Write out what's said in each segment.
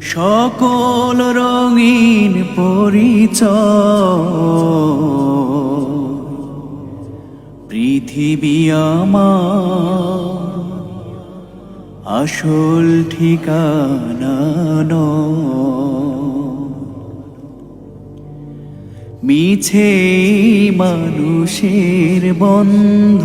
সকল রঙিন পরিচয়। পৃথিবী আমার আসল ঠিকানা মিছে মানুষের বন্ধ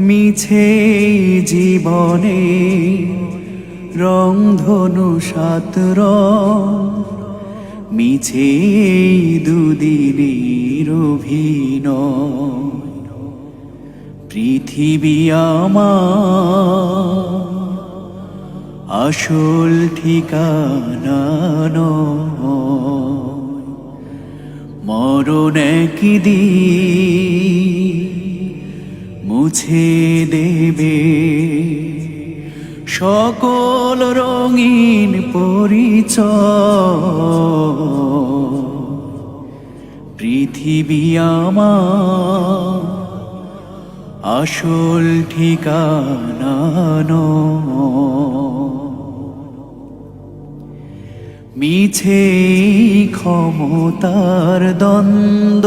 মিছে জীবনে রংধনু সাতর মিছে দুদিনের অভিনয় পৃথিবী আমার আসল ঠিকানা। মরণ একদিন মুছে দেবে। সকল রঙিন পরিচয়। পৃথিবী আমার আসল ঠিকানা মিছে ক্ষমতার দ্বন্দ্ব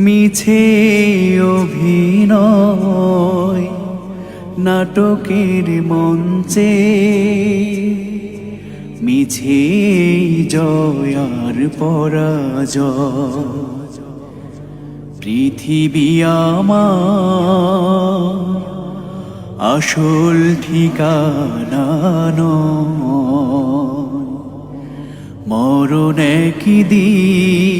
মিছে অভিনয় নাটকের মঞ্চে মিছে জয় আর পরাজয় পৃথিবী আমার আসল ঠিকানা। মরণ একদিন